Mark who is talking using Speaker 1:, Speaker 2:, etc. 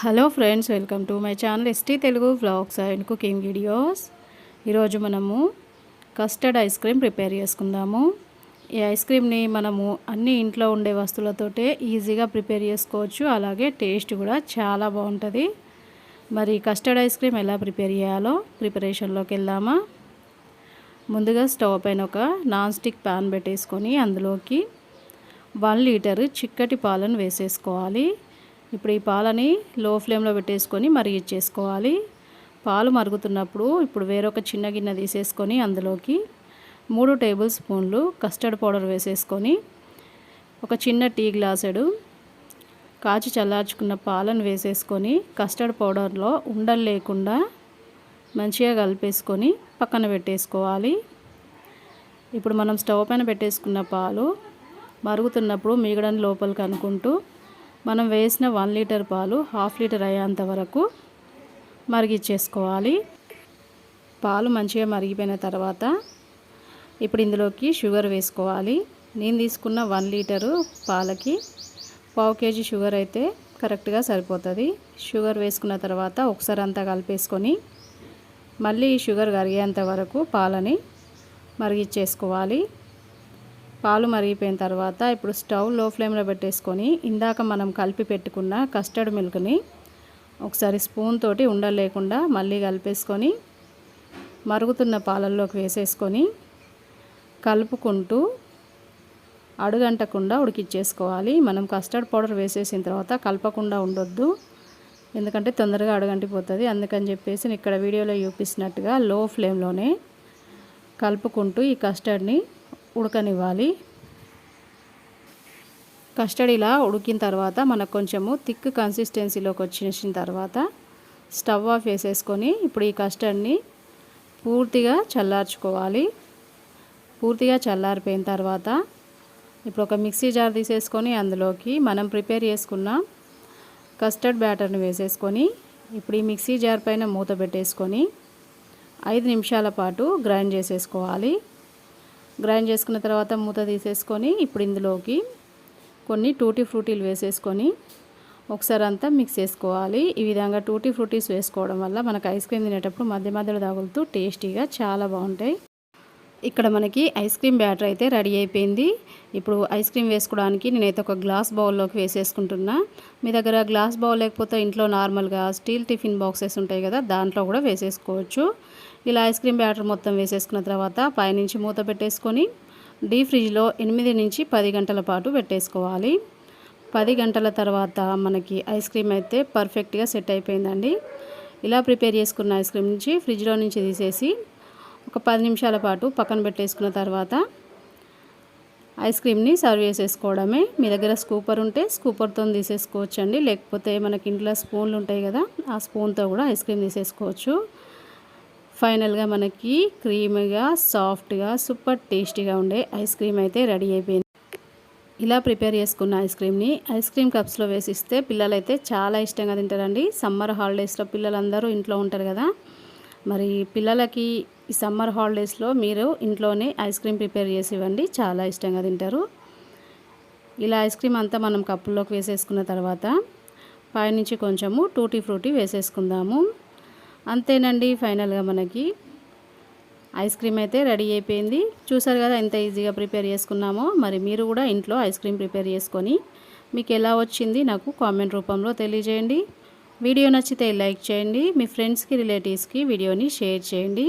Speaker 1: Hello friends welcome to my channel ST Telugu vlogs and cooking videos ఈరోజు మనము custard ice cream prepare చేసుకుందాము. ఈ ice క్రీమ్ని మనము అన్ని ఇంట్లో ఉండే వస్తువులతోటే ఈజీగా ప్రిపేర్ చేసుకోవచ్చు. అలాగే టేస్ట్ కూడా చాలా బాగుంటుంది. మరి కస్టర్డ్ ఐస్ క్రీమ్ ఎలా ప్రిపేర్ చేయాలో ప్రిపరేషన్లోకి వెళ్దామా? ముందుగా స్టవ్ పైన ఒక నాన్ స్టిక్ ప్యాన్ పెట్టేసుకొని అందులోకి వన్ లీటర్ చిక్కటి పాలను వేసేసుకోవాలి. ఇప్పుడు ఈ పాలని లో ఫ్లేమ్లో పెట్టేసుకొని మరిగిచ్చేసుకోవాలి పాలు మరుగుతున్నప్పుడు ఇప్పుడు వేరొక చిన్న గిన్నె తీసేసుకొని అందులోకి మూడు టేబుల్ స్పూన్లు కస్టర్డ్ పౌడర్ వేసేసుకొని ఒక చిన్న టీ గ్లాసుడు కాచి చల్లార్చుకున్న పాలను వేసేసుకొని కస్టర్డ్ పౌడర్లో ఉండలు లేకుండా మంచిగా కలిపేసుకొని పక్కన పెట్టేసుకోవాలి. ఇప్పుడు మనం స్టవ్ పైన పెట్టేసుకున్న పాలు మరుగుతున్నప్పుడు మిగడని లోపలికి అనుకుంటూ మనం వేసిన వన్ లీటర్ పాలు హాఫ్ లీటర్ అయ్యేంత వరకు మరిగిచ్చేసుకోవాలి. పాలు మంచిగా మరిగిపోయిన తర్వాత ఇప్పుడు ఇందులోకి షుగర్ వేసుకోవాలి. నేను తీసుకున్న వన్ లీటరు పాలకి పావు కేజీ షుగర్ అయితే కరెక్ట్గా సరిపోతుంది. షుగర్ వేసుకున్న తర్వాత ఒకసారి అంతా కలిపేసుకొని మళ్ళీ షుగర్ కరిగేంత వరకు పాలని మరిగిచ్చేసుకోవాలి. పాలు మరిగిపోయిన తర్వాత ఇప్పుడు స్టవ్లో ఫ్లేమ్లో పెట్టేసుకొని ఇందాక మనం కలిపి పెట్టుకున్న కస్టర్డ్ మిల్క్ని ఒకసారి స్పూన్ తోటి ఉండలేకుండా మళ్ళీ కలిపేసుకొని మరుగుతున్న పాలల్లోకి వేసేసుకొని కలుపుకుంటూ అడుగంటకుండా ఉడికిచ్చేసుకోవాలి. మనం కస్టర్డ్ పౌడర్ వేసేసిన తర్వాత కలపకుండా ఉండొద్దు. ఎందుకంటే తొందరగా అడుగంటిపోతుంది. అందుకని చెప్పేసి ఇక్కడ వీడియోలో చూపిస్తున్నట్టుగా లో ఫ్లేమ్లోనే కలుపుకుంటూ ఈ కస్టర్డ్ని ఉడకనివ్వాలి. కస్టర్డ్ ఇలా ఉడికిన తర్వాత మనకు కొంచెము థిక్ కన్సిస్టెన్సీలోకి వచ్చేసిన తర్వాత స్టవ్ ఆఫ్ వేసేసుకొని ఇప్పుడు ఈ కస్టర్డ్ని పూర్తిగా చల్లార్చుకోవాలి. పూర్తిగా చల్లారిపోయిన తర్వాత ఇప్పుడు ఒక మిక్సీ జార్ తీసేసుకొని అందులోకి మనం ప్రిపేర్ చేసుకున్న కస్టర్డ్ బ్యాటర్ని వేసేసుకొని ఇప్పుడు ఈ మిక్సీ జార్ పైన మూత పెట్టేసుకొని ఐదు నిమిషాల పాటు గ్రైండ్ చేసేసుకోవాలి. గ్రైండ్ చేసుకున్న తర్వాత మూత తీసేసుకొని ఇప్పుడు ఇందులోకి కొన్ని టూటీ ఫ్రూటీలు వేసేసుకొని ఒకసారి అంతా మిక్స్ చేసుకోవాలి. ఈ విధంగా టూటీ ఫ్రూటీస్ వేసుకోవడం వల్ల మనకు ఐస్ క్రీమ్ తినేటప్పుడు మధ్య మధ్యలో తగులుతూ టేస్టీగా చాలా బాగుంటాయి. ఇక్కడ మనకి ఐస్ క్రీమ్ బ్యాటర్ అయితే రెడీ అయిపోయింది. ఇప్పుడు ఐస్ క్రీమ్ వేసుకోవడానికి నేనైతే ఒక గ్లాస్ బౌల్లోకి వేసేసుకుంటున్నా. మీ దగ్గర గ్లాస్ బౌల్ లేకపోతే ఇంట్లో నార్మల్గా స్టీల్ టిఫిన్ బాక్సెస్ ఉంటాయి కదా దాంట్లో కూడా వేసేసుకోవచ్చు. ఇలా ఐస్ క్రీమ్ బ్యాటర్ మొత్తం వేసేసుకున్న తర్వాత పైనుంచి మూత పెట్టేసుకొని డీ ఫ్రిడ్జ్లో ఎనిమిది నుంచి పది గంటల పాటు పెట్టేసుకోవాలి. పది గంటల తర్వాత మనకి ఐస్ క్రీమ్ అయితే పర్ఫెక్ట్గా సెట్ అయిపోయిందండి. ఇలా ప్రిపేర్ చేసుకున్న ఐస్ క్రీమ్ నుంచి ఫ్రిడ్జ్లో నుంచి తీసేసి ఒక పది నిమిషాల పాటు పక్కన పెట్టేసుకున్న తర్వాత ఐస్ క్రీమ్ని సర్వ్ చేసేసుకోవడమే. మీ దగ్గర స్కూపర్ ఉంటే స్కూపర్తో తీసేసుకోవచ్చండి. లేకపోతే మనకి ఇంట్లో స్పూన్లు ఉంటాయి కదా ఆ స్పూన్తో కూడా ఐస్ క్రీమ్ తీసేసుకోవచ్చు. ఫైనల్గా మనకి క్రీమీగా సాఫ్ట్గా సూపర్ టేస్టీగా ఉండే ఐస్ క్రీమ్ అయితే రెడీ అయిపోయింది. ఇలా ప్రిపేర్ చేసుకున్న ఐస్ క్రీమ్ని ఐస్ క్రీమ్ కప్స్లో వేసిస్తే పిల్లలైతే చాలా ఇష్టంగా తింటారండి. సమ్మర్ హాలిడేస్లో పిల్లలందరూ ఇంట్లో ఉంటారు కదా మరి పిల్లలకి ఈ సమ్మర్ హాలిడేస్లో మీరు ఇంట్లోనే ఐస్ క్రీమ్ ప్రిపేర్ చేసి ఇవ్వండి. చాలా ఇష్టంగా తింటారు. ఇలా ఐస్ క్రీమ్ అంతా మనం కప్పుల్లోకి వేసేసుకున్న తర్వాత పైనుంచి కొంచెము టూటీ ఫ్రూటీ వేసేసుకుందాము. అంతేనండి ఫైనల్గా మనకి. ఐస్ క్రీమ్ అయితే రెడీ అయిపోయింది. చూసారు కదా ఎంత ఈజీగా ప్రిపేర్ చేసుకున్నామో. మరి మీరు కూడా ఇంట్లో ఐస్ క్రీమ్ ప్రిపేర్ చేసుకొని మీకు ఎలా వచ్చింది నాకు కామెంట్ రూపంలో తెలియజేయండి. వీడియో నచ్చితే లైక్ చేయండి. మీ ఫ్రెండ్స్కి రిలేటివ్స్కి వీడియోని షేర్ చేయండి.